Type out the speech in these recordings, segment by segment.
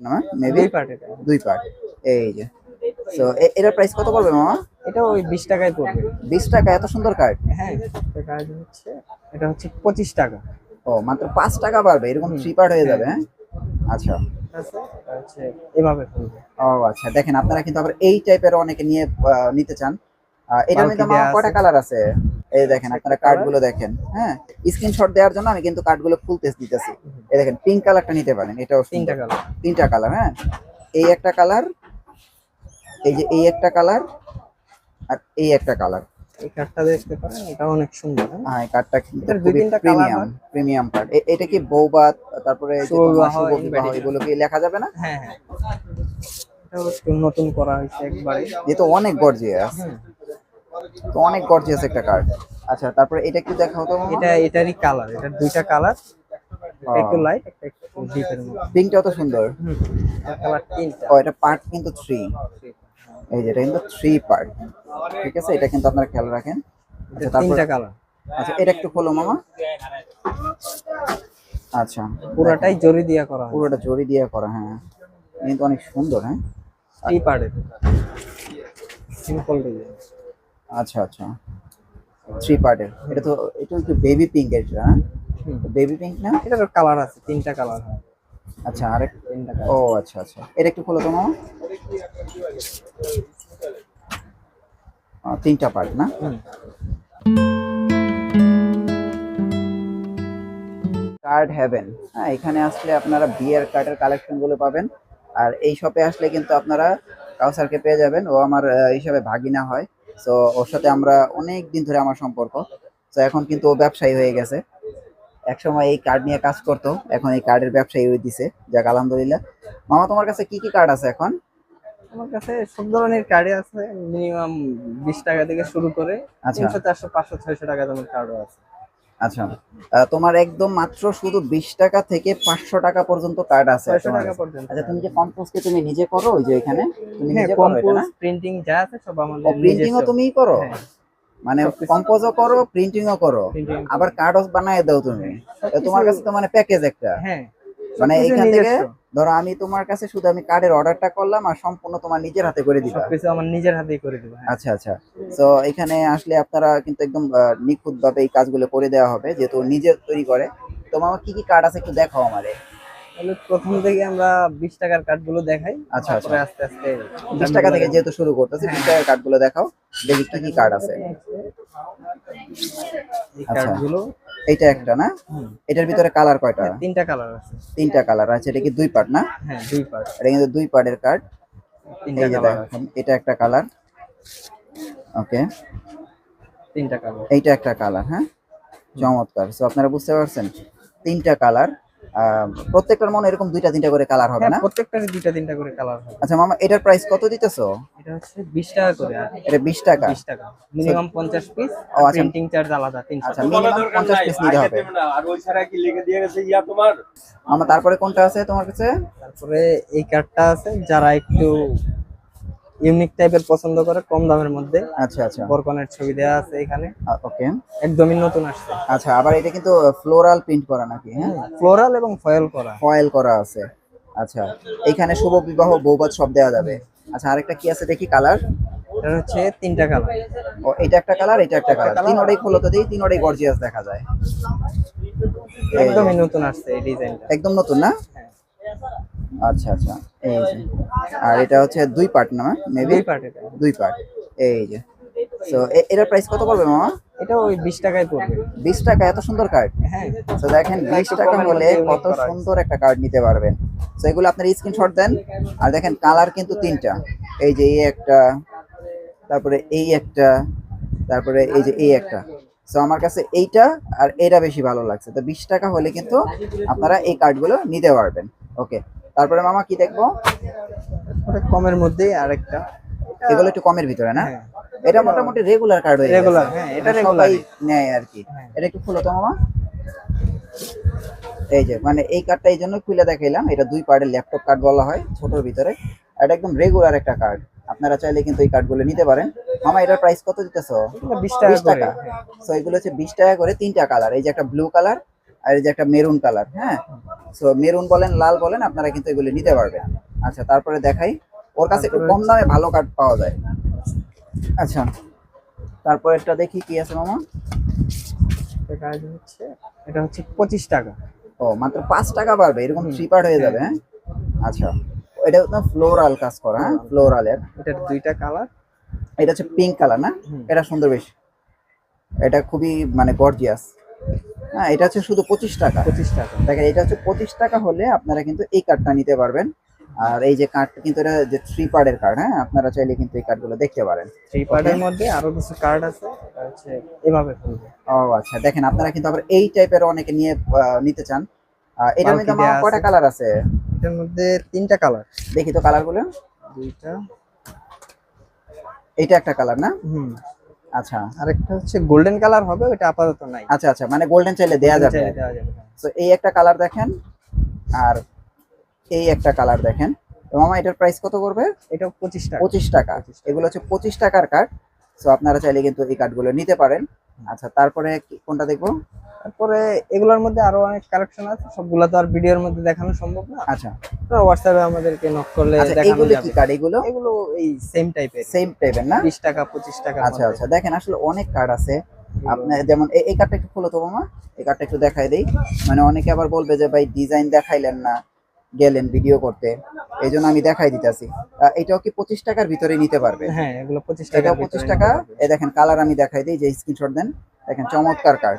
না মেবি দুই পার্ট এটা। দুই পার্ট এই যে। এটার প্রাইস কত পড়বে মামা? এটা ওই বিশ টাকায় পড়বে। বিশ টাকা এত সুন্দর কার্ড হ্যাঁ এটা হচ্ছে এটা টাকা। ও মাত্র টাকা বাড়বে এরকম থ্রি পার্ট হয়ে যাবে হ্যাঁ। আচ্ছা। এটা হচ্ছে এভাবে ও আচ্ছা দেখেন আপনারা কিন্তু আবার এই টাইপের অনেকে নিয়ে নিতে চান। এটার মধ্যে আমার কয়টা কালার আছে? এই দেখেন আপনারা কার্ডগুলো দেখেন হ্যাঁ? স্ক্রিনশট দেওয়ার জন্য আমি কিন্তু কার্ডগুলো ফুলতে দিতেছি। এই দেখেন পিঙ্ক কালারটা নিতে পারেন এটাও তিনটা কালার তিনটা কালার হ্যাঁ? এই একটা কালার এই যে এই একটা কালার আর এই একটা কালার এই কার্ডটা দেখতে পারেন এটা অনেক সুন্দর হ্যাঁ? হ্যাঁ এই কার্ডটা কিন্তু তিনটা প্রিমিয়াম প্রিমিয়াম কার্ড এটা কি বৌবাত তারপরে। এগুলো কি লেখা যাবে না? হ্যাঁ হ্যাঁ। নতুন করা হয়েছে একবারে। যেহেতু অনেক গর্জিয়াস। তো অনেক গর্জিয়াস একটা কার্ড আচ্ছা তারপরে এটা একটু দেখাও তো। এটা এটারই কালার এটার দুইটা কালার একটু লাইট একটা একটু ডিপের মতো পিঙ্কটাও তো সুন্দর। হুম কালার তিনটা। ও এটা পার্ট কিন্তু থ্রি এই যে এটা কিন্তু থ্রি পার্ট ঠিক আছে এটা কিন্তু আপনারা খেয়াল রাখেন। আচ্ছা তারপর তিনটা কালার আচ্ছা এটা একটু খোলো মামা। আচ্ছা। পুরোটাই জরি দিয়া করা পুরোটা জড়ি দিয়া করা হ্যাঁ। কিন্তু অনেক সুন্দর হ্যাঁ। থ্রি পার্টের সিম্পল ডিজাইন আচ্ছা আচ্ছা। থ্রি পার্টের এটা তো এটা একটু বেবি পিঙ্ক এটা হ্যাঁ? বেবি পিঙ্ক না? এটার কালার আছে তিনটা কালার হয়। আচ্ছা আরেক তিনটা ও আচ্ছা আচ্ছা এটা একটু খোলো তো মামা। তিনটা পার্ট না? কার্ড হ্যাভেন হ্যাঁ এখানে আসলে আপনারা বিয়ের কার্ডের কালেকশনগুলো পাবেন। আর এই শপে আসলে কিন্তু আপনারা কাউসারকে পেয়ে যাবেন। ও আমার হিসাবে ভাগিনা হয়। তো ওর সাথে আমরা অনেক দিন ধরে আমার সম্পর্ক। তো এখন কিন্তু ও ব্যবসায়ী হয়ে গেছে। একসময় এই কার্ড নিয়ে কাজ করতো এখন এই কার্ডের ব্যবসায়ী হয়ে দিছে। যাক আলহামদুলিল্লাহ। মামা তোমার কাছে কি কি কার্ড আছে এখন? আমার কাছে সব ধরনের কার্ডে আছে মিনিমাম বিশ টাকা থেকে শুরু করে আচ্ছা। চারশো পাঁচশো ছয়শো টাকা দামের কার্ডও আছে। আচ্ছা তোমার একদম মাত্র শুধু বিশ টাকা থেকে পাঁচশো টাকা পর্যন্ত কার্ড আছে আচ্ছা তুমি যে কম্পোজকে তুমি নিজে করো ওই যে এখানে? তুমি হ্যাঁ নিজে করো প্রিন্টিং যা আছে সব আমাদের প্রিন্টিংও। তুমিই করো? হ্যাঁ। মানে কম্পোজ কম্পোজও করো প্রিন্টিংও করো। Printing আবার কার্ডও বানায় দাও তুমি। তোমার কাছে তো মানে প্যাকেজ একটা। হ্যাঁ। মানে এইখান থেকে। ধরো আমি তোমার কাছে শুধু আমি কার্ডের অর্ডারটা করলাম আর সম্পূর্ণ তোমার নিজের হাতে করে দিবা সবকিছু আমার নিজের হাতেই করে দেবো হ্যাঁ। আচ্ছা আচ্ছা। তো এখানে আসলে আপনারা কিন্তু একদম নিখুঁত ভাবে এই কাজগুলো করে দেওয়া হবে যেহেতু নিজে তৈরি করে। তোমার কি কি কার্ড আছে একটু দেখাও আমারে। তাহলে প্রথম থেকে আমরা বিশ টাকার কার্ডগুলো দেখাই আচ্ছা, আচ্ছা। তারপরে আস্তে আস্তে বিশ টাকা থেকে যেহেতু শুরু করতেছি বিশ টাকার কার্ডগুলো দেখাও। দেখি কি কি কার্ড আছে। এই। কার্ডগুলো এইটা একটা না? এটার ভিতরে কালার কয়টা? তিনটা কালার আছে। তিনটা কালার আছে এটা কি দুই পার্ট না? হ্যাঁ দুই পার্ট। এটা কিন্তু দুই পার্টের কার্ড। তিনটা কালার এটা একটা কালার। ওকে। তিনটা কালার। এইটা একটা কালার হ্যাঁ? চমৎকার। সো আপনারা বুঝতে পারছেন? তিনটা কালার। প্রত্যেকটার মনে এরকম দুইটা তিনটা করে কালার হবে হ্যাঁ না? প্রত্যেকটার দুইটা তিনটা করে কালার হবে। আচ্ছা মামা এটার প্রাইস কত দিতেছো? এটা হচ্ছে বিশ টাকা করে আর এটা বিশ টাকা। বিশ টাকা। মিনিমাম পঞ্চাশ পিস ও, আচ্ছা। প্রিন্টিং চার্জ আলাদা তিনশো আচ্ছা মিনিমাম পঞ্চাশ পিস নিতে হবে। আর ওই ছাড়া কি লিখে দিয়ে গেছে ইয়া তোমার মামা তারপরে কোনটা আছে তোমার কাছে? তারপরে এই কার্ডটা আছে যারা একটু ইউনিক টাইপের পছন্দ করে কম দামের মধ্যে। আচ্ছা আচ্ছা। বরকনের ছবি দেওয়া আছে এখানে। ওকে। একদমই নতুন আসছে। আচ্ছা আবার এটা কিন্তু ফ্লোরাল প্রিন্ট করা নাকি হ্যাঁ? ফ্লোরাল এবং ফয়েল করা। ফয়েল করা আছে। আচ্ছা এখানে শুভ বিবাহ বৌবাদ সব দেওয়া যাবে। আচ্ছা আরেকটা কি আছে দেখি কালার? এটা হচ্ছে তিনটা কালার। ও এটা একটা কালার এটা একটা কালার। তিনোটাই খোলো তো দিই তিনোটাই গর্জিয়াস দেখা যায়। একদমই নতুন আসছে এই ডিজাইনটা। একদম নতুন না? আচ্ছা আচ্ছা। এই যে। আর এটা হচ্ছে দুই পার্ট না মেবি দুই পার্ট এটা। দুই পার্ট এই যে। তো এটার প্রাইস কত পড়বে মামা? এটা ওই বিশ টাকায় পড়বে। বিশ টাকা এত সুন্দর কার্ড হ্যাঁ। তো দেখেন এটা বিশ একটু টাকা হলে কত সুন্দর একটা কার্ড নিতে পারবেন। তো এগুলো আপনার স্ক্রিনশট দেন। আর দেখেন কালার কিন্তু তিনটা। এই যে এই একটা তারপরে এই একটা তারপরে এই যে এই একটা। তো আমার কাছে এইটা আর এটা বেশি ভালো লাগছে। তো বিশ টাকা হলে কিন্তু আপনারা এই কার্ডগুলো নিতে পারবেন। ওকে তারপরে মামা কি দেখব? কমের মধ্যেই আরেকটা। এগুলো একটু কমের ভিতরে না? হ্যাঁ। এটা মোটামুটি রেগুলার কার্ড হয়ে। Regular, হ্যাঁ, এটা মানে নেয় আর কি। হ্যাঁ। এটা একটু খুলো তো মামা। এই যে মানে এই কার্ডটা এই জন্য খুলে দেখাইলাম। এটা দুই পার্টের ল্যাপটপ কার্ড বলা হয় ছোটর ভিতরে। এটা একদম রেগুলার একটা কার্ড আপনারা চাইলে কিন্তু এই কার্ডগুলো নিতে পারেন। মামা এটার প্রাইস কত দিতেছো? বিশ টাকা বিশ টাকা। তো এগুলো হচ্ছে বিশ টাকা করে তিনটা কালার এই যে একটা ব্লু কালার আর এই যে একটা মেরুন কালার হ্যাঁ? সো মেরুন বলেন লাল বলেন আপনারা কিন্তু এগুলো নিতে পারবেন। আচ্ছা তারপরে দেখাই। ওর কাছে একটু কম দামে ভালো কাঠ পাওয়া যায়। আচ্ছা তারপর একটা দেখি কি আছে মামা? এটা হচ্ছে এটা হচ্ছে পঁচিশ টাকা। ও মাত্র পাঁচ টাকা পারবে এরকম পার্ট হয়ে যাবে হ্যাঁ। আচ্ছা এটা হচ্ছে ফ্লোরাল কাজ করা হ্যাঁ? ফ্লোরালের এটা দুইটা কালার এটা হচ্ছে পিঙ্ক কালার না? এটা সুন্দর বেশ। এটা খুবই মানে গর্জিয়াস হ্যাঁ এটা হচ্ছে শুধু পঁচিশ টাকা। পঁচিশ টাকা। দেখেন এটা হচ্ছে পঁচিশ টাকা হলে আপনারা কিন্তু এই কার্ডটা নিতে পারবেন। আর এই যে কার্ড কিন্তু এটা যে থ্রি পার্টের কার্ড হ্যাঁ আপনারা চাইলে কিন্তু এই কার্ডগুলো দেখতে পারেন। থ্রি পার্টের মধ্যে আরও কিছু কার্ড আছে হচ্ছে এভাবে খুলবে। ও আচ্ছা দেখেন আপনারা কিন্তু আবার এই টাইপের অনেকে নিয়ে নিতে চান। এটার মধ্যে আমার কয়টা কালার আছে? এটার মধ্যে তিনটা কালার দেখি তো কালারগুলো দুইটা। এইটা একটা কালার না? হুম। আচ্ছা। আরেকটা হচ্ছে গোল্ডেন কালার হবে ওটা আপাতত নাই। আচ্ছা আচ্ছা মানে গোল্ডেন চাইলে দেয়া যাবে। তো এই একটা কালার দেখেন আর এই একটা কালার দেখেন। মামা এটার প্রাইস কত করবে এটা পঁচিশ টাকা। পঁচিশ টাকা। এগুলো হচ্ছে পঁচিশ টাকার কার্ড সো আপনারা চাইলে কিন্তু এই কার্ডগুলো নিতে পারেন। আচ্ছা তারপরে কোনটা দেখব? তারপরে এগুলোর মধ্যে আরও অনেক কালেকশন আছে সবগুলা তো আর ভিডিওর মধ্যে দেখানো সম্ভব না। আচ্ছা। আপনারা হোয়াটসঅ্যাপে আমাদেরকে নক করলে আচ্ছা দেখানো যাবে। কি কার্ড এগুলো? এগুলো এই সেম টাইপের সেম টাইপের না? বিশ টাকা পঁচিশ টাকা আচ্ছা আচ্ছা দেখেন আসলে অনেক কার্ড আছে। আপনার যেমন এই- এই কার্ডটা একটু খোলো তো মামা। এই কার্ডটা একটু দেখাই দেই। মানে অনেকে আবার বলবে যে ভাই ডিজাইন দেখাইলেন না। গেলেন ভিডিও করতে এই জন্য আমি দেখাই দিতেছি। এটাও কি পঁচিশ টাকার ভিতরে নিতে পারবে? হ্যাঁ এগুলো পঁচিশ টাকা এটাও পঁচিশ টাকা। এই দেখেন কালার আমি দেখাই দিই যে স্ক্রিনশট দেন। দেখেন চমৎকার কার্ড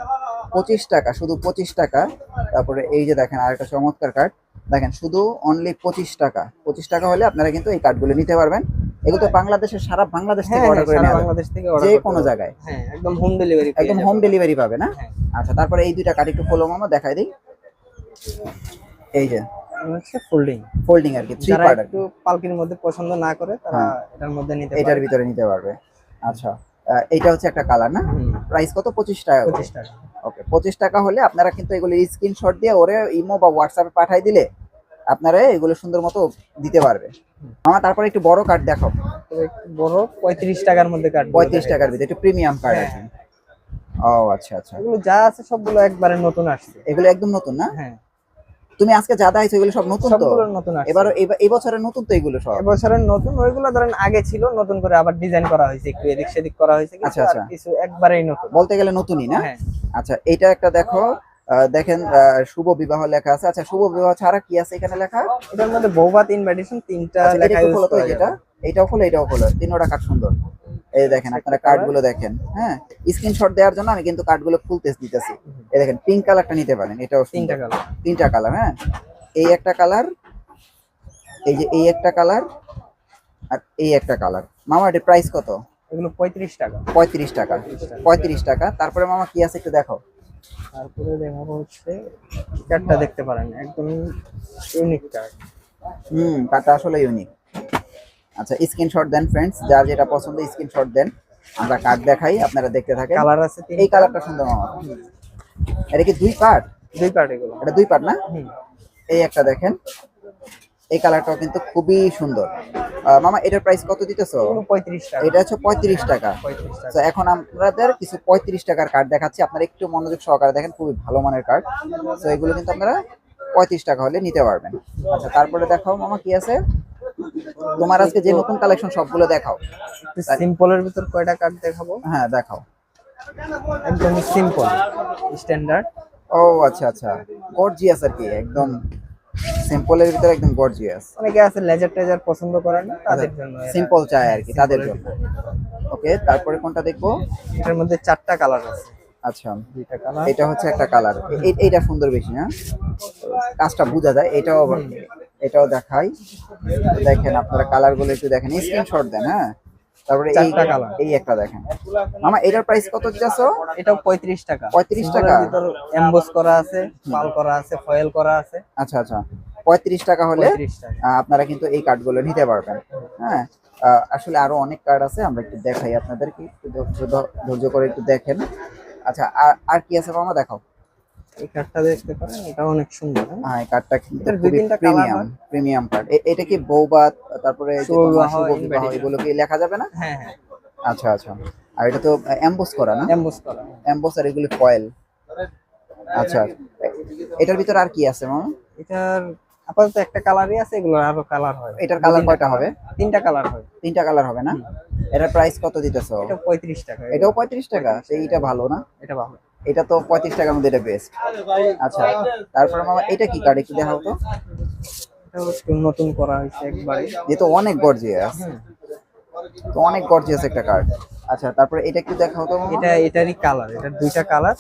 পঁচিশ টাকা শুধু পঁচিশ টাকা। তারপরে এই যে দেখেন আরেকটা চমৎকার কার্ড দেখেন শুধু অনলি পঁচিশ টাকা। পঁচিশ টাকা হলে আপনারা কিন্তু এই কার্ডগুলো নিতে পারবেন। এগুলো তো বাংলাদেশের সারা বাংলাদেশ থেকে হ্যাঁ অর্ডার করে নেওয়া বাংলাদেশ থেকে যে কোনো জায়গায়। হ্যাঁ একদম হোম ডেলিভারি একদম হোম ডেলিভারি পাবে না? হ্যাঁ। আচ্ছা তারপরে এই দুইটা কার্ড একটু ফলো মামা দেখাই দিই। এই যে হচ্ছে ফোল্ডিং ফোল্ডিং আর কি থ্রি পার্ট একটু পালকির মধ্যে পছন্দ না করে তারা হ্যাঁ। এটার মধ্যে নিতে এটার ভিতরে নিতে পারবে। আচ্ছা এইটা হচ্ছে একটা কালার না? প্রাইস কত? পঁচিশ টাকা। পঁচিশ টাকা। ওকে পঁচিশ টাকা হলে আপনারা কিন্তু এগুলো স্ক্রিনশট দিয়ে ওরে ইমো বা হোয়াটসঅ্যাপে পাঠাই দিলে আপনারা এগুলো সুন্দর মতো দিতে পারবে। আমার তারপরে একটু বড় কার্ড দেখো বড় পঁয়ত্রিশ টাকার মধ্যে কাটবে পঁয়ত্রিশ টাকার ভিতরে একটু প্রিমিয়াম কার্ড আছে ও আচ্ছা আচ্ছা। এগুলো যা আছে সবগুলো একবারে নতুন আসছে। এগুলো একদম নতুন না? হ্যাঁ। তুমি আজকে যা দাইছো এগুলো সব নতুন তো? সবগুলো নতুন এবার এবার- এই বছরের নতুন তো এগুলো সব? এবছরের নতুন ওইগুলো ধরেন আগে ছিল নতুন করে আবার ডিজাইন করা হয়েছে একটু এদিক সেদিক করা হয়েছে কিছু আচ্ছা, আর আচ্ছা। কিছু একবারেই নতুন। বলতে গেলে নতুনই না? হ্যাঁ। আচ্ছা এটা একটা দেখো দেখেন আহ, শুভ বিবাহ লেখা আছে। আচ্ছা শুভ বিবাহ ছাড়া কি আছে এখানে লেখা? এটার মধ্যে বৌভাত ইনভাইটেশন তিনটা লেখা এটা? খোলো এইটাও খোলো। এটাও খোলো তিনোটা কার্ড সুন্দর। এই দেখেন আপনারা কার্ডগুলো দেখেন হ্যাঁ? স্ক্রিনশট দেওয়ার জন্য আমি কিন্তু কার্ডগুলো খুলতে দিতেছি। এই দেখেন পিঙ্ক কালারটা নিতে পারেন এটাও তিনটা কালার তিনটা কালার হ্যাঁ? এই একটা কালার এই যে এই একটা কালার আর এই একটা কালার মামা এটার প্রাইস কত? এগুলো পঁয়ত্রিশ টাকা। পঁয়ত্রিশ টাকা। পঁয়ত্রিশ টাকা। তারপরে মামা কি আছে একটু দেখো। তারপরে দেখাবো হচ্ছে কার্ডটা দেখতে পারেন একদম ইউনিক কার্ড হুম কার্ডটা আসলে ইউনিক আচ্ছা স্ক্রিনশট দেন ফ্রেন্ডস যার যেটা পছন্দ স্ক্রিনশট দেন। আমরা কার্ড দেখাই আপনারা দেখতে থাকেন। কালার আছে তিন এই কালারটা সুন্দর মামা এটা কি দুই পার্ট দুই কার্ড এগুলো। এটা দুই পার্ট না। এই একটা দেখেন। এই কালারটাও কিন্তু খুবই সুন্দর। মামা এটার প্রাইস কত দিতেছো? পঁয়ত্রিশ টাকা। এটা হচ্ছে পঁয়ত্রিশ টাকা। তো এখন আপনাদের কিছু পঁয়ত্রিশ টাকার কার্ড দেখাচ্ছি। আপনারা একটু মনোযোগ সহকারে দেখেন খুবই ভালো মানের কার্ড তো এগুলো কিন্তু আপনারা পঁয়ত্রিশ টাকা হলে নিতে পারবেন। আচ্ছা তারপরে দেখাও মামা কি আছে। তোমার আজকে যে নতুন কালেকশন সবগুলো দেখাও। সিম্পলের ভিতর কয়টা কার্ড দেখাবো? হ্যাঁ দেখাও। একদম সিম্পল স্ট্যান্ডার্ড ও আচ্ছা আচ্ছা। গর্জিয়াস আর কি একদম সিম্পলের ভিতরে একদম গর্জিয়াস অনেকে আছে লেজার টেজার পছন্দ করে না তাদের জন্য সিম্পল চাই আর কি তাদের জন্য। ওকে তারপরে কোনটা দেখব? এটার মধ্যে চারটা কালার আছে। আচ্ছা দুইটা কালার এটা হচ্ছে একটা কালার এইটা সুন্দর বেশি না কাজটা বোঝা যায় এটাও আবার এটাও দেখাই। দেখেন আপনারা কালারগুলো একটু দেখেন। স্ক্রিনশট দেন হ্যাঁ? তারপরে এই colour। এই একটা দেখেন। মামা এটার প্রাইস কত দিতেছ? এটাও পঁয়ত্রিশ টাকা। 35 টাকা? এমবোস করা আছে পাল করা আছে ফয়েল করা আছে। আচ্ছা আচ্ছা। পঁয়ত্রিশ টাকা হলে আপনারা কিন্তু এই কার্ডগুলো নিতে পারবেন। হ্যাঁ? আসলে আরও অনেক কার্ড আছে আমরা একটু দেখাই আপনাদেরকে। একটু ধৈর্য ধৈর্য করে একটু দেখেন। আচ্ছা আর আর কি আছে মামা? দেখাও। এই কার্ডটা দেখতে পারেন এটা অনেক সুন্দর হ্যাঁ? হ্যাঁ এই কার্ডটা কিন্তু দুই তিনটা প্রিমিয়াম প্রিমিয়াম কার্ড এটা কি বৌবাত তারপরে। এগুলো কি লেখা যাবে না? হ্যাঁ হ্যাঁ। আচ্ছা আচ্ছা। আর এটা তো এমবোস করা না? এমবোস করা। এমবোস আর এগুলো ফয়েল আচ্ছা। এটার ভিতরে আর কি আছে মামা? এটার আপাতত একটা কালারই আছে এগুলো আরও কালার হয়। এটার কালার কয়টা হবে? তিনটা কালার হয়। তিনটা কালার হবে না? এটার প্রাইস কত দিতেছো? এটা পঁয়ত্রিশ টাকা। এটাও পঁয়ত্রিশ টাকা। তো এইটা ভালো না? এটা ভালো। এটা তো পঁয়ত্রিশ টাকার মধ্যে এটা বেস্ট আচ্ছা তারপরে মামা এটা কি কার্ড একটু দেখাও তো। এটা নতুন করা হয়েছে একবারে। যে তো অনেক গর্জিয়াস তো অনেক গর্জিয়াস একটা কার্ড আচ্ছা তারপরে এটা একটু দেখাও তো এটা এটারই কালার এটা দুইটা কালার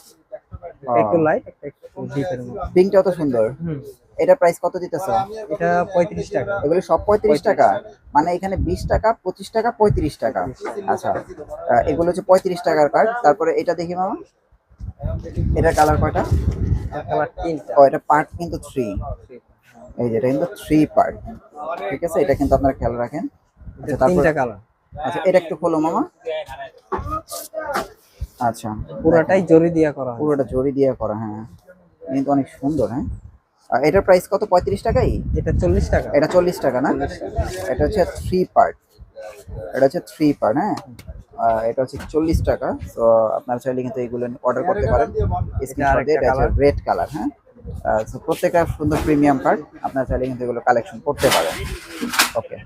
একটু লাইট একটা ডিপের মতো। পিঙ্কটাও তো সুন্দর। এটা প্রাইস কত দিতেছো? এটা পঁয়ত্রিশ টাকা। এগুলো সব পঁয়ত্রিশ টাকা? মানে এখানে বিশ টাকা পঁচিশ টাকা পঁয়ত্রিশ টাকা। আচ্ছা এগুলো হচ্ছে পঁয়ত্রিশ টাকার কার্ড তারপরে এটা দেখি মামা। এটা কালার কয়টা? কালার তিনটা। ও এটা পার্ট কিন্তু থ্রি এই যে এটা কিন্তু থ্রি পার্ট ঠিক আছে? এটা কিন্তু আপনারা খেয়াল রাখেন। আচ্ছা তিনটা কালার। আচ্ছা এটা একটু খোলো মামা। আচ্ছা। পুরাটাই জরি দিয়া করা। পুরোটা জড়ি দিয়ে করা হ্যাঁ। কিন্তু অনেক সুন্দর হ্যাঁ। আর এটার প্রাইস কত? পঁয়ত্রিশ টাকাই? এটা চল্লিশ টাকা। এটা চল্লিশ টাকা না? এটা হচ্ছে থ্রি পার্ট এটা হচ্ছে থ্রি পার্ট হ্যাঁ? এটা হচ্ছে চল্লিশ টাকা তো আপনারা চাইলে কিন্তু এইগুলো অর্ডার করতে পারেন। এটা হচ্ছে রেড কালার হ্যাঁ? তো প্রত্যেকটা সুন্দর প্রিমিয়াম কার্ড আপনারা চাইলে কিন্তু এগুলো কালেকশন করতে পারেন। ওকে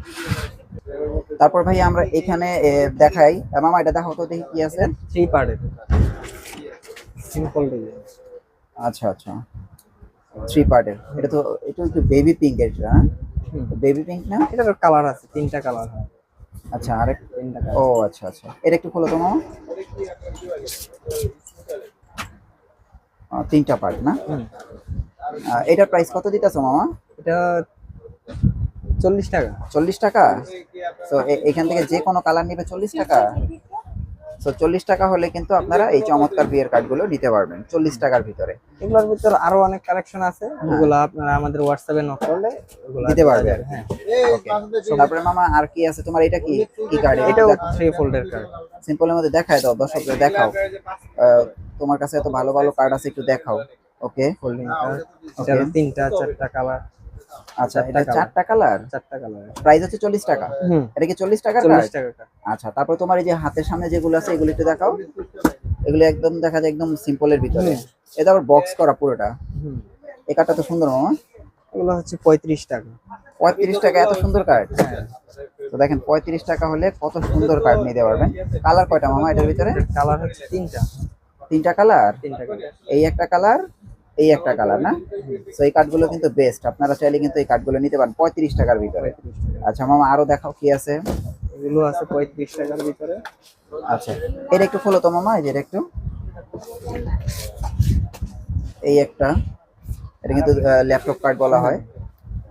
তারপর ভাই আমরা এখানে দেখাই। মামা এটা দেখাও তো দেখি কি আছে। থ্রি পার্টের সিম্পল ডিজাইন আচ্ছা আচ্ছা। থ্রি পার্টের এটা তো এটা একটু বেবি পিঙ্ক এটা বেবি পিঙ্ক না? এটার কালার আছে তিনটা কালার হয়। আচ্ছা আরেক ও আচ্ছা আচ্ছা। এটা একটু খোলো তো মামা। তিনটা পার্ট না? এটা এটার প্রাইস কত দিতেছো মামা? এটা চল্লিশ টাকা। চল্লিশ টাকা? তো এখান থেকে যে কোনো কালার নেবে চল্লিশ টাকা? তো চল্লিশ টাকা হলে কিন্তু আপনারা এই চমৎকার বিয়ের কার্ডগুলো নিতে পারবেন চল্লিশ টাকার ভিতরে। এগুলোর ভিতরে আরও অনেক কালেকশন আছে ওগুলো আপনারা আমাদের হোয়াটসঅ্যাপে নক করলে দিতে পারবে হ্যাঁ। তারপরে মামা আর কি আছে? তোমার এটা কি? কি কার্ড এটাও থ্রি ফোল্ডের কার্ড সিম্পলের মধ্যে দেখায় দাও দর্শকদের দেখাও। তোমার কাছে এত ভালো ভালো কার্ড আছে একটু দেখাও। ওকে ফোল্ডিং কার্ড তিনটা চারটা কালার আচ্ছা এটা চারটা কালার চারটা কালার প্রাইস হচ্ছে চল্লিশ টাকা। হুম। এটা কি চল্লিশ টাকা আচ্ছা তারপর তোমার এই যে হাতের সামনে যেগুলো আছে এগুলো একটু দেখাও। এগুলো একদম দেখা যায় একদম সিম্পলের ভিতরে। এটা আবার বক্স করা পুরোটা। এই কার্ডটা তো সুন্দর মামা। এগুলো হচ্ছে পঁয়ত্রিশ টাকা। পঁয়ত্রিশ টাকা এত সুন্দর কার্ড তো দেখেন পঁয়ত্রিশ টাকা হলে কত সুন্দর কার্ড নিতে পারবেন। কালার কয়টা মামা এটার ভিতরে? কালার হচ্ছে তিনটা। তিনটা কালার তিনটা কালার এই একটা কালার এই একটা কালার না? তো এই কাঠগুলো কিন্তু বেস্ট আপনারা চাইলে কিন্তু এই কাঠগুলো নিতে পারেন পঁয়ত্রিশ টাকার ভিতরে। আচ্ছা মামা আরও দেখাও কি আছে? এগুলো আছে পঁয়ত্রিশ টাকার ভিতরে। আচ্ছা এটা একটু খোলো তো মামা এটা একটু। এই একটা। এটা কিন্তু ল্যাপটপ কার্ড বলা হয়।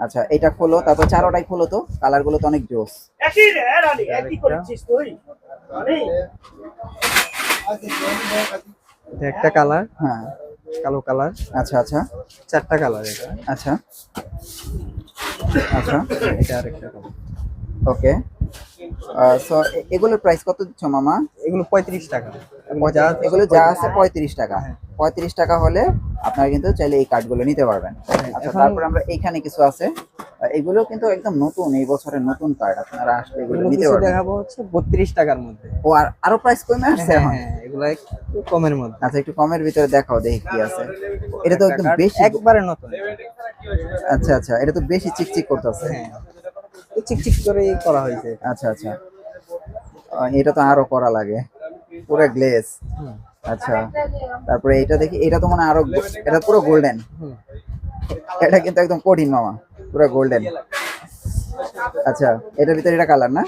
আচ্ছা এটা খোলো তারপর চারোটাই খোলো তো। কালারগুলো তো অনেক জোস। একটা কালার হ্যাঁ। কালো কালার। আচ্ছা আচ্ছা। চারটা কালার এটা। আচ্ছা। আচ্ছা এটা আরেকটা কালার। ওকে। সো এগুলোর প্রাইস কত দিচ্ছ মামা? এগুলো পঁয়ত্রিশ টাকা। যা আছে এগুলো যা আছে পঁয়ত্রিশ টাকা। পঁয়ত্রিশ টাকা। হলে আপনারা কিন্তু চাইলে এই কার্ডগুলো নিতে পারবেন। আচ্ছা তারপর আমরা এইখানে কিছু আছে। এগুলো কিন্তু একদম নতুন এই বছরের নতুন কার্ড আপনারা আসলে এগুলো নিতে পারবেন। দেখাবো হচ্ছে বত্রিশ টাকার মধ্যে। ও আর আরও প্রাইস কমে আসছে হ্যাঁ এখন? হ্যাঁ এগুলো একটু কমের মধ্যে। আচ্ছা একটু কমের ভিতরে দেখাও দেখি কি আছে। এটা তো একদম বেশি একবারে নতুন। আচ্ছা আচ্ছা এটা তো বেশি চিকচিক করতেছে। হ্যাঁ চিকচিক করে করা হয়েছে। আচ্ছা আচ্ছা। এটা তো আরও করা লাগে। পুরো গ্লেজ আচ্ছা। তারপরে এটা দেখি এটা তো মানে আরও এটা পুরো গোল্ডেন এটা কিন্তু একদম কঠিন মামা পুরো গোল্ডেন আচ্ছা এটার ভিতরে এটা কালার না?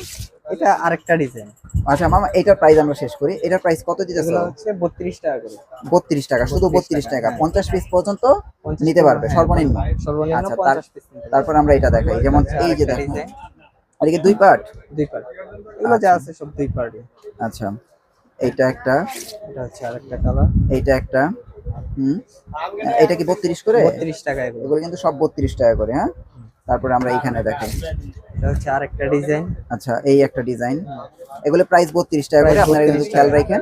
এটা আরেকটা ডিজাইন আচ্ছা মামা এটার প্রাইস আমরা শেষ করি। এটার প্রাইস কত দিতেছ হচ্ছে বত্রিশ টাকা করে। বত্রিশ টাকা শুধু 32 বত্রিশ টাকা, টাকা। হ্যাঁ। পঞ্চাশ পিস পর্যন্ত নিতে পারবে হ্যাঁ, সর্বনিম্ন। সর্বনিম্ন আচ্ছা, তারপর আমরা এটা দেখাই। যেমন এই যে আরেকটা দেখো এদিকে দুই পার্ট দুই পার্ট এগুলো যা আছে সব দুই পার্টে আচ্ছা এইটা একটা। এটা হচ্ছে আরেকটা কালার এইটা একটা। হুম। এটা কি বত্রিশ করে? বত্রিশ টাকা এগুলো। এগুলো কিন্তু সব বত্রিশ টাকা করে হ্যাঁ? তারপরে আমরা এইখানে দেখাই এটা হচ্ছে আরেকটা ডিজাইন আচ্ছা এই একটা ডিজাইন এগুলো প্রাইস বত্রিশ টাকা করে আপনারা কিন্তু খেয়াল। রাখেন।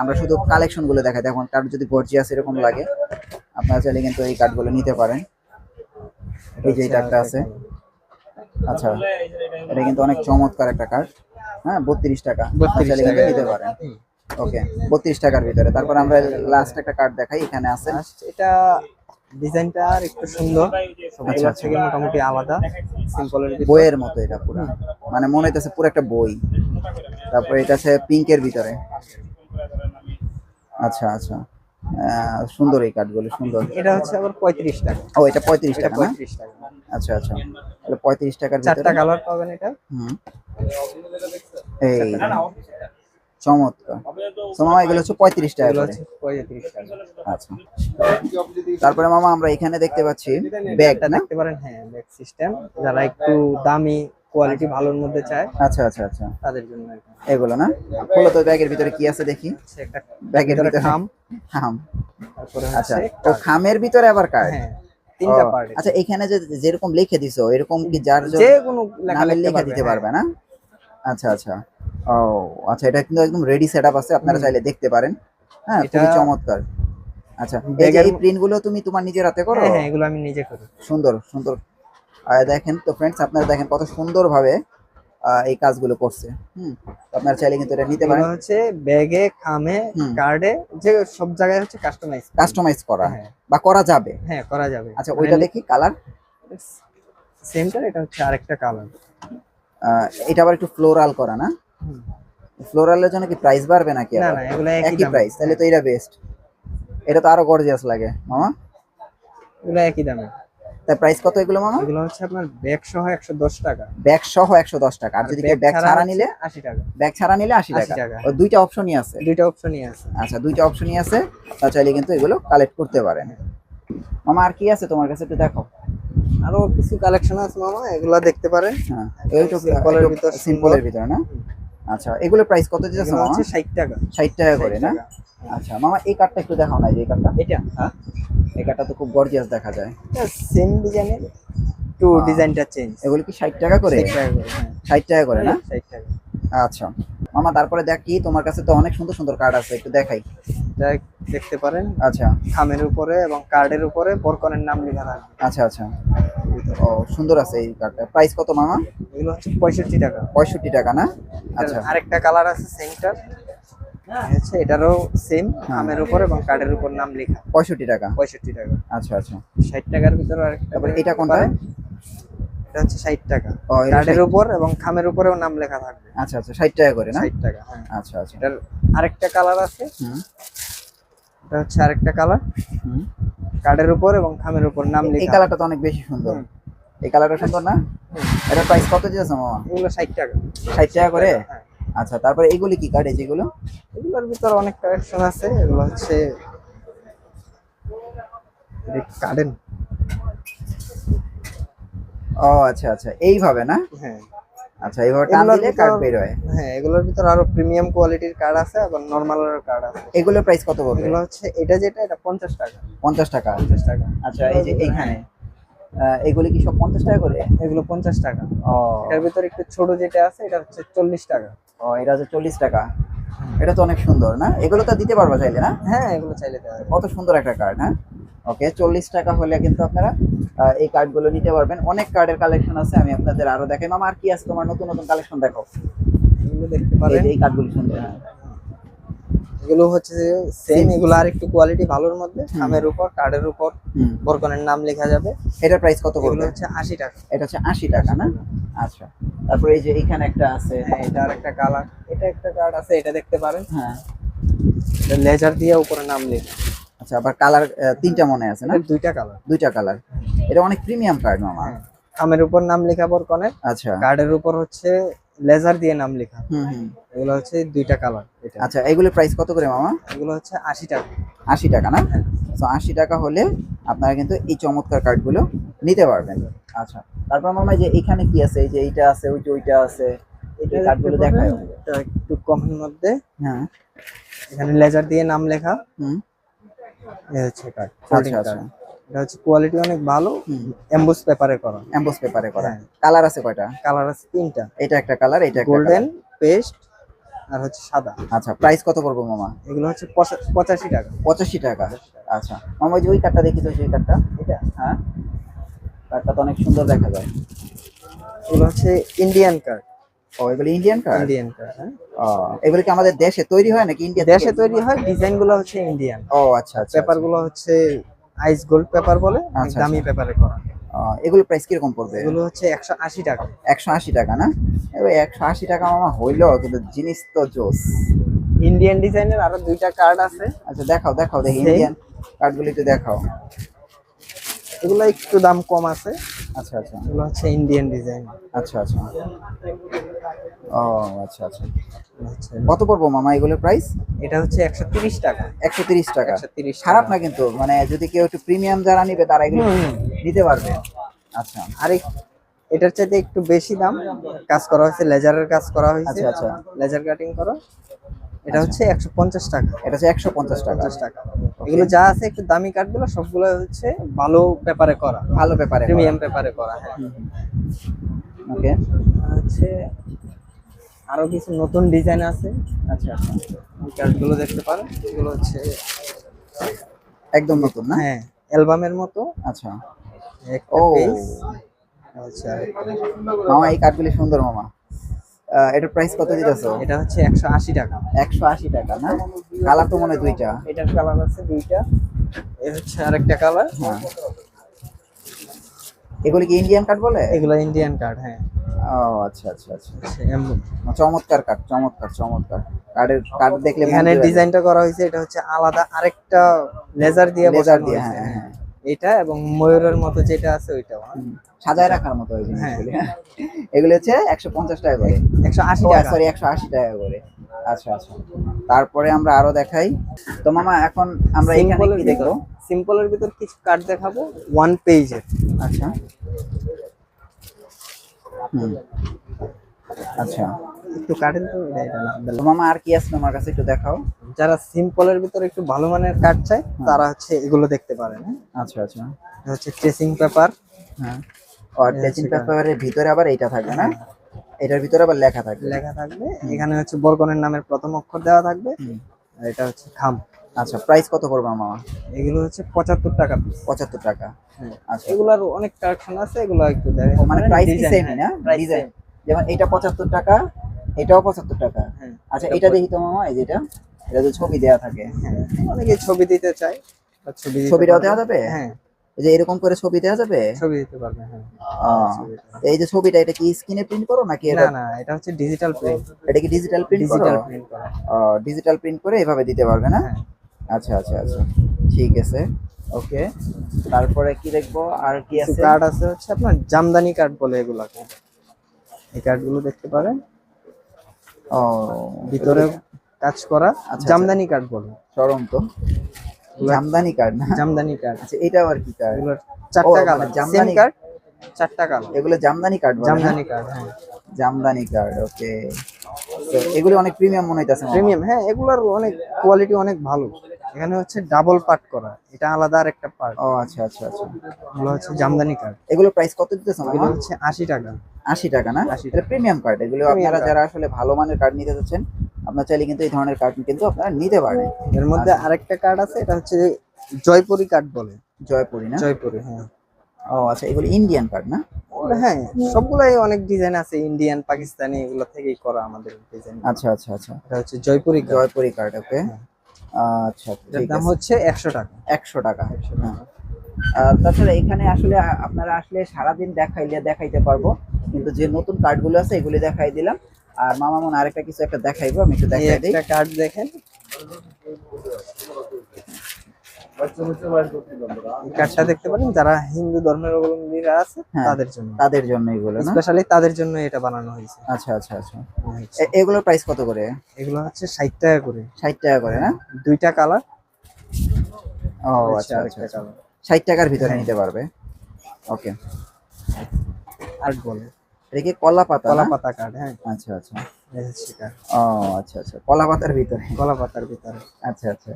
আমরা শুধু কালেকশনগুলো দেখাই দেখুন কারোর যদি গর্জিয়াস এরকম লাগে। আপনারা চাইলে কিন্তু এই কার্ডগুলো নিতে পারেন। এই যে এটা একটা আছে আচ্ছা। এটা কিন্তু অনেক চমৎকার একটা কার্ড হ্যাঁ বত্রিশ টাকা। আপনারা 32 চাইলে কিন্তু নিতে পারেন। ওকে বত্রিশ টাকার ভিতরে। তারপর আমরা লাস্ট একটা কার্ড দেখাই এখানে আছে। এটা ডিজাইনটা আর একটু সুন্দর। আচ্ছা, আচ্ছা। মোটামুটি আলাদা। সিম্পলের বইয়ের মতো এটা পুরো। মানে মনে হইতেছে পুরো একটা বই। তারপরে এটা আছে পিঙ্কের ভিতরে। আচ্ছা আচ্ছা। সুন্দর এই কাঠগুলো সুন্দর। এটা হচ্ছে আবার পঁয়ত্রিশ টাকা। ও এটা পঁয়ত্রিশ টাকা পঁয়ত্রিশ টাকা। আচ্ছা আচ্ছা। তাহলে পঁয়ত্রিশ টাকার চারটা কালার পাবেন এটা। হুম। এই চমৎকার। মামা এগুলো হচ্ছে পঁয়ত্রিশ টাকা এগুলো হচ্ছে পঁয়ত্রিশ টাকা। আচ্ছা। তারপরে মামা আমরা এখানে দেখতে পাচ্ছি ব্যাগ এটা না? দেখতে পারেন হ্যাঁ ব্যাগ সিস্টেম। যারা একটু দামি কোয়ালিটি ভালোর মধ্যে চায়। আচ্ছা আচ্ছা আচ্ছা। তাদের জন্য এগুলো না? খোলো তো ব্যাগের ভিতরে কি আছে দেখি। একটা ব্যাগের ভিতরে খাম। খাম। তারপরে আচ্ছা তো খামের ভিতরে আবার কার্ড হ্যাঁ তিনটা পার্ট আচ্ছা এখানে যে যেরকম লিখে দিছো এরকম কি যার যে কোনো লেখা দিতে হ্যাঁ। পারবে না? আচ্ছা আচ্ছা। ও আচ্ছা এটা কিন্তু একদম রেডি সেটআপ আছে আপনারা চাইলে দেখতে পারেন। হ্যাঁ খুবই চমৎকার। আচ্ছা এই প্রিন্টগুলো তুমি তোমার নিজের হাতে করো? হ্যাঁ হ্যাঁ এগুলো আমি নিজে করি। সুন্দর সুন্দর। দেখেন তো ফ্রেন্ডস আপনারা দেখেন কত সুন্দরভাবে এই কাজগুলো করছে। হুম আপনারা চাইলে কিন্তু এটা নিতে পারেন। হচ্ছে ব্যাগে খামে। কার্ডে যে সব জায়গায় হচ্ছে কাস্টমাইজ কাস্টমাইজ করা। হ্যাঁ। বা করা যাবে। হ্যাঁ করা যাবে। আচ্ছা ওইটা দেখি কালার সেমটা এটা হচ্ছে আরেকটা কালার এটা আবার একটু ফ্লোরাল করা না? ফ্লোরালের জন্য কি প্রাইস বাড়বে নাকি না না এগুলো একই একই প্রাইস তাহলে তো এটা বেস্ট এটা তো আরও গর্জিয়াস লাগে মামা। এগুলো একই দামে। তাই প্রাইস কত এগুলো মামা? এগুলো হচ্ছে আপনার ব্যাগ সহ একশো দশ টাকা। ব্যাগ সহ একশো দশ টাকা। আর যদি কেউ ব্যাগ ছাড়া নিলে আশি টাকা। ব্যাগ ছাড়া নিলে আশি 80 টাকা। ও দুইটা অপশনই আছে। দুইটা অপশনই আছে। আচ্ছা দুইটা অপশনই আছে। আপনারা চাইলে কিন্তু এগুলো কালেক্ট করতে পারেন। মামা আর কি আছে তোমার কাছে একটু দেখো? আরও কিছু কালেকশন আছে মামা এগুলো দেখতে পারেন। হ্যাঁ Simple এর ভিতর সিম্পলের ভিতরে না? আচ্ছা এগুলো প্রাইস কত দিতেছে মামা? হচ্ছে ষাট টাকা। ষাট টাকা করে 60 না। আচ্ছা মামা এই কার্ডটা একটু দেখাও না এই কার্ডটা এটা? হ্যাঁ? এই কার্ডটা তো খুব গর্জিয়াস দেখা যায়। সেম ডিজাইনের একটু আহ, ডিজাইনটা চেঞ্জ এগুলো কি ষাট টাকা করে? ষাট টাকা করে হ্যাঁ। ষাট টাকা করে না? ষাট টাকা। আচ্ছা। মামা তারপরে দেখি তোমার কাছে তো অনেক সুন্দর সুন্দর কার্ড আছে একটু দেখাই। দেখতে পারেন? আচ্ছা। খামের উপরে এবং কার্ডের উপরে বরকনের নাম লেখা থাকবে। আচ্ছা আচ্ছা। ও সুন্দর আছে এই কার্ডটা প্রাইস কত মামা? এগুলো হচ্ছে পঁয়ষট্টি টাকা। পঁয়ষট্টি টাকা না? আচ্ছা। আরেকটা কালার আছে সেন্টার হচ্ছে এটারও সেম খামের উপর এবং কার্ডের উপর নাম লেখা। পঁয়ষট্টি টাকা? পঁয়ষট্টি টাকা। আচ্ছা আচ্ছা। ষাট টাকার ভিতরে আরেকটা তারপরে এটা কোনটা? এটা হচ্ছে ষাট টাকা। কার্ডের উপর এবং খামের উপরেও নাম লেখা থাকবে। আচ্ছা আচ্ছা ষাট টাকা করে না? ষাট টাকা হ্যাঁ। আচ্ছা আচ্ছা। এটার আরেকটা কালার আছে। এটা হচ্ছে আরেকটা কালার। কার্ডের উপর এবং খামের উপর নাম এই কালারটা তো অনেক বেশি সুন্দর। এই কালারটা সুন্দর না? এটা প্রাইস কত দিয়েছে মামা? এগুলো ষাট টাকা। ষাট টাকা করে? হ্যাঁ। আচ্ছা তারপরে এগুলি কি কার্ড যেগুলো? এগুলোর ভিতরে অনেক কালেকশন আছে এগুলো হচ্ছে কার্ডেন ও আচ্ছা আচ্ছা এইভাবে না? হ্যাঁ। আচ্ছা এইভাবে টান দিলে কার্ড বের হয় হ্যাঁ এগুলোর ভিতরে আরও প্রিমিয়াম কোয়ালিটির কার্ড আছে এবং নর্মাল কার্ড আছে। এগুলোর প্রাইস কত পড়বে? এগুলো হচ্ছে এটা যেটা এটা পঞ্চাশ টাকা। পঞ্চাশ টাকা। পঞ্চাশ টাকা। আচ্ছা এই যে এইখানে। এগুলি কি সব পঞ্চাশ টাকা করে? এগুলো পঞ্চাশ টাকা। ও। এটার ভিতরে একটু ছোট যেটা আছে এটা হচ্ছে চল্লিশ টাকা। ও এটা হচ্ছে চল্লিশ টাকা। এটা তো অনেক সুন্দর না? এগুলো তো দিতে পারবা চাইলে না? হ্যাঁ এগুলো চাইলে দেওয়া কত সুন্দর একটা কার্ড হ্যাঁ? ওকে চল্লিশ টাকা হলে কিন্তু আপনারা এই কার্ডগুলো নিতে পারবেন। অনেক কার্ডের কালেকশন আছে আমি আপনাদের আরও দেখাই। মামা আর কি আছে তোমার নতুন নতুন কালেকশন দেখো? এগুলো দেখতে এই পারেন এই কার্ডগুলো সুন্দর হ্যাঁ। এগুলো হচ্ছে সেম এগুলো আর একটু কোয়ালিটি ভালোর মধ্যে খামের উপর কার্ডের উপর বরকনের নাম লেখা যাবে। এটার প্রাইস কত এগুলো হচ্ছে আশি টাকা। এটা হচ্ছে আশি টাকা না? আচ্ছা। তারপরে এই যে এখানে একটা আছে। হ্যাঁ এটা আর একটা কালার এটা একটা কার্ড আছে এটা দেখতে পারেন। হ্যাঁ। এটা লেজার দিয়ে উপরে নাম লেখা। আচ্ছা আবার কালার তিনটা মনে আছে না? দুইটা কালার দুইটা কালার এটা অনেক প্রিমিয়াম কার্ড মামা। হ্যাঁ। খামের উপর নাম লেখা বরকনের। আচ্ছা। কার্ডের উপর হচ্ছে লেজার দিয়ে নাম লেখা। এগুলো হচ্ছে দুইটা কালার এটা। আচ্ছা এগুলোর প্রাইস কত করে মামা? এগুলো হচ্ছে আশি টাকা। আশি টাকা না? তো আশি টাকা হলে আপনারা কিন্তু এই চমৎকার কার্ডগুলো নিতে পারবেন। আচ্ছা তারপর মামা যে এখানে কি আছে? এই যে এইটা আছে ওই যে ওইটা আছে। এই কার্ডগুলো দেখায় এটা একটু কমের মধ্যে। হ্যাঁ। এখানে লেজার দিয়ে নাম লেখা। হুম। এই হচ্ছে কার্ড আচ্ছা, কার্ড এটা হচ্ছে কোয়ালিটি অনেক ভালো এমবোস পেপারে করা। এমবোস পেপারে করা। হ্যাঁ। কালার আছে কয়টা? কালার আছে তিনটা। এটা একটা কালার এটা গোল্ডেন। পেস্ট আর হচ্ছে সাদা। আচ্ছা প্রাইস কত পড়বে মামা? এগুলো হচ্ছে পঁচা- পঁচাশি টাকা। পঁচাশি টাকা। আচ্ছা মামা যে ওই কার্ডটা দেখি তো সেই কার্ডটা এটা। হ্যাঁ? কার্ডটা তো অনেক সুন্দর দেখা যায়। এগুলো হচ্ছে ইন্ডিয়ান কার্ড ও এগুলো ইন্ডিয়ান কার্ড ইন্ডিয়ান কার্ড হ্যাঁ। এগুলো কি আমাদের দেশে তৈরি হয় নাকি ইন্ডিয়া দেশে তৈরি হয় ডিজাইনগুলো হচ্ছে ইন্ডিয়ান ও আচ্ছা আচ্ছা পেপারগুলো হচ্ছে আইস গোল্ড পেপার বলে আচ্ছা, দামি আচ্ছা। পেপারে করা। এগুলো প্রাইস কীরকম পড়বে? এগুলো হচ্ছে একশো আশি টাকা। একশো আশি টাকা না? এবার একশো আশি টাকা আমার হইল কিন্তু জিনিস তো জোস। ইন্ডিয়ান ডিজাইনের আরও দুইটা কার্ড আছে। আচ্ছা দেখাও দেখাও দেখি ইন্ডিয়ান কার্ডগুলি তো দেখাও। এগুলো একটু দাম কম আছে। আচ্ছা আচ্ছা। এগুলো হচ্ছে ইন্ডিয়ান ডিজাইন আচ্ছা আচ্ছা। ও আচ্ছা আচ্ছা। কত পড়ব মামা এগুলোর প্রাইস এটা হচ্ছে একশো তিরিশ টাকা। একশো তিরিশ টাকা। তিরিশ খারাপ না কিন্তু মানে যদি কেউ একটু প্রিমিয়াম যারা নিবে তারা এগুলো নিতে পারবে। আচ্ছা আর এটার চাইতে একটু বেশি দাম। কাজ করা হয়েছে লেজারের কাজ করা হয়েছে। আচ্ছা, আচ্ছা। লেজার কাটিং করা। এটা হচ্ছে একশো পঞ্চাশ টাকা। এটা হচ্ছে একশো পঞ্চাশ টাকা। টাকা। এগুলো যা আছে একটু দামি কাঠগুলো সবগুলো হচ্ছে ভালো পেপারে করা ভালো ব্যাপারে প্রিমিয়াম পেপারে করা হ্যাঁ। ওকে। হচ্ছে আরও কিছু নতুন ডিজাইন আছে। আচ্ছা আচ্ছা। এই কাঠগুলো দেখতে পারেন এগুলো হচ্ছে একদম নতুন না? হ্যাঁ অ্যালবামের মতো। আচ্ছা। ও। আচ্ছা। মামা এই কাঠগুলি সুন্দর মামা। এটার প্রাইস কত দিতেছো? এটা হচ্ছে একশো আশি টাকা। একশো আশি টাকা না? কালার তো মনে দুইটা। এটার কালার আছে দুইটা। এ হচ্ছে আরেকটা কালার হ্যাঁ। এগুলি কি ইন্ডিয়ান কাঠ বলে? এগুলো ইন্ডিয়ান কার্ড হ্যাঁ। ও আচ্ছা আচ্ছা আচ্ছা। চমৎকার কাঠ চমৎকার চমৎকার। কাঠের কাঠ দেখলে মন এখানে ডিজাইনটা করা হয়েছে এটা হচ্ছে আলাদা আরেকটা লেজার দিয়ে লেজার দিয়ে হ্যাঁ হ্যাঁ। এটা এবং ময়ূরের মতো যেটা আছে ওইটাও হুম, সাজায় রাখার মতো ওই হ্যাঁ। জিনিসগুলি এগুলো হচ্ছে একশো পঞ্চাশ টাকা করে। একশো আশি টাকা। সরি একশো আশি টাকা করে। আচ্ছা আচ্ছা। তারপরে আমরা আরও দেখাই। তো মামা এখন আমরা এখানে কি দেখব? সিম্পলের ভিতর কিছু কার্ড দেখাবো? ওয়ান পেজের আচ্ছা। আচ্ছা। একটু কাটেন তো এটা মামা আর কি আছে তোমার কাছে একটু দেখাও? যারা সিম্পলের ভিতর একটু ভালো মানের কার্ড চায় তারা হচ্ছে এগুলো দেখতে পারেন হ্যাঁ? আচ্ছা আচ্ছা। হচ্ছে ট্রেসিং পেপার হ্যাঁ। আর টেচিং পেপারের ভিতরে আবার এইটা থাকবে না? এটার ভিতরে আবার লেখা থাকবে। লেখা থাকবে। এখানে হচ্ছে বরকনের নামের প্রথম অক্ষর দেওয়া থাকবে। আর এটা হচ্ছে খাম। আচ্ছা প্রাইস কত পড়বে মামা? এগুলো হচ্ছে পঁচাত্তর টাকা পিস পঁচাত্তর টাকা। আচ্ছা। এগুলার অনেক কালেকশন আছে এগুলো একটু দেখেন মানে প্রাইস কি সেমই না? ডিজাইন যেমন এটা পঁচাত্তর টাকা এটাও পঁচাত্তর টাকা। হ্যাঁ। আচ্ছা এটা দেখি তো মামা এই যেটা এটা তো ছবি দেয়া থাকে। অনেকে ছবি দিতে চায় ছবি ছবিটাও দেওয়া যাবে? হ্যাঁ। যে এরকম করে ছবি দেওয়া যাবে? ছবি দিতে পারবে হ্যাঁ। এই যে ছবিটা এটা কি স্ক্রিনে প্রিন্ট করো নাকি না না এটা হচ্ছে ডিজিটাল প্রিন্ট এটা কি ডিজিটাল প্রিন্ট ডিজিটাল প্রিন্ট করা। ডিজিটাল প্রিন্ট করে এভাবে দিতে পারবে না? হ্যাঁ। আচ্ছা আচ্ছা আচ্ছা। ঠিক আছে। ওকে। তারপরে কি দেখব? আর কি আছে? কার্ড আছে হচ্ছে আপনার জামদানি কার্ড বলে এগুলাকে। এই কার্ডগুলো দেখতে পারেন। ও ভিতরে কাজ করা আচ্ছা। জামদানি কার্ড বলে। চরম তো। জামদানি কার্ড না? জামদানি কার্ড আচ্ছা এটাও আর কি কার্ড চারটা কালার মানে জামদানি জামদানি- কার্ড চারটা কালার এগুলো জামদানি কার্ড জামদানি কার্ড হ্যাঁ। জামদানি কার্ড ওকে এগুলো অনেক প্রিমিয়াম মনে হইতাছে প্রিমিয়াম হ্যাঁ এগুলোর অনেক কোয়ালিটি অনেক ভালো। এখানে হচ্ছে ডাবল পার্ট করা। এটা আলাদা আর একটা পার্ট ও আচ্ছা আচ্ছা আচ্ছা। এগুলো হচ্ছে জামদানি কার্ড এগুলো প্রাইস কত দিতেছে এগুলো হচ্ছে আশি টাকা। আশি টাকা না? 80 এটা প্রিমিয়াম কার্ড এগুলো আপনারা যারা আসলে ভালো মানের কার্ড নিতে চাচ্ছেন আপনার চাইলে কিন্তু এই ধরনের কার্ড কিন্তু আপনারা নিতে পারেন। এর মধ্যে আচ্ছা। আরেকটা কার্ড আছে এটা হচ্ছে জয়পুরি কার্ড বলে। জয়পুরি না? জয়পুরি হ্যাঁ। ও আচ্ছা এগুলো ইন্ডিয়ান কার্ড না? হ্যাঁ সবগুলাই অনেক ডিজাইন আছে ইন্ডিয়ান পাকিস্তানি এগুলো থেকেই করা আমাদের ডিজাইন আচ্ছা আচ্ছা আচ্ছা। এটা হচ্ছে জয়পুরি জয়পুরি কার্ড ওকে আচ্ছা এটার দাম হচ্ছে একশো টাকা। একশো টাকা। হ্যাঁ। তাছাড়া এখানে আসলে আপনারা আসলে সারাদিন দেখাইলে দেখাইতে পারব। কিন্তু যে নতুন কার্ডগুলো আছে এগুলি দেখাই দিলাম। আর মামা মন আরেকটা কিছু একটা দেখাইবো আমি একটু দেখাই দিই। একটা কার্ড দেখেন। এই দেখতে পারেন যারা হিন্দু ধর্মের অবলম্বীরা আছে হ্যাঁ। তাদের জন্য। তাদের জন্য এগুলো স্পেশালি তাদের জন্য এটা বানানো হয়েছে। আচ্ছা আচ্ছা আচ্ছা। এগুলোর প্রাইস কত করে? এগুলো হচ্ছে ষাট টাকা করে। ষাট টাকা করে না? দুইটা কালার। ও আচ্ছা আচ্ছা আচ্ছা। ষাট টাকার ভিতরে নিতে পারবে? ওকে আর্ট বলে। এটা কি কলা পাতা কলা পাতা কার্ড হ্যাঁ। আচ্ছা আচ্ছা। ও আচ্ছা আচ্ছা। কলা পাতার ভিতরে? কলা পাতার ভিতরে। আচ্ছা আচ্ছা।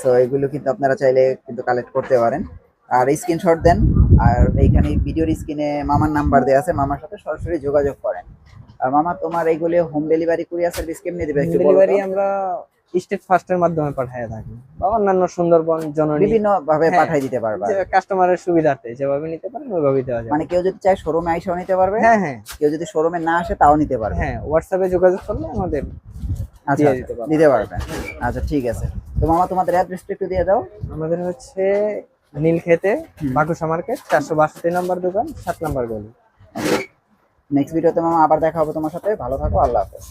সো এগুলো কিন্তু আপনারা চাইলে কিন্তু কালেক্ট করতে পারেন। আর স্ক্রিনশট দেন আর এইখানে ভিডিওর স্ক্রিনে মামার নাম্বার দেওয়া আছে মামার সাথে সরাসরি যোগাযোগ করেন। আর মামা তোমার এইগুলো হোম ডেলিভারি কুরিয়ার সার্ভিস কেমনি দিবে ডেলিভারি আমরা স্টেট ফার্স্টের মাধ্যমে পাঠিয়ে থাকি। বা অন্যান্য সুন্দরবন জননী বিভিন্ন ভাবে পাঠিয়ে দিতে পারবা। কাস্টমারের সুবিধার্থে যেভাবে নিতে পারেন ওইভাবেই দেওয়া যাবে। মানে কেউ যদি চায় শোরুমে আইসাও নিতে পারবে? হ্যাঁ হ্যাঁ। কেউ যদি শোরুমে না আসে তাও নিতে পারবে। হ্যাঁ হোয়াটসঅ্যাপে যোগাযোগ করলে আমাদের আচ্ছা দিতে পারবে। আচ্ছা ঠিক আছে। তো মামা তোমাদের অ্যাড্রেসটা একটু দিয়ে দাও। আমাদের হচ্ছে নীল খেতে হুম। বাকুশা মার্কেট চারশো বাষট্টি নম্বর দোকান সাত নম্বর গলি। নেক্সট ভিডিওতে মামা আবার দেখা হবে তোমার সাথে। ভালো থাকো আল্লাহ হাফেজ।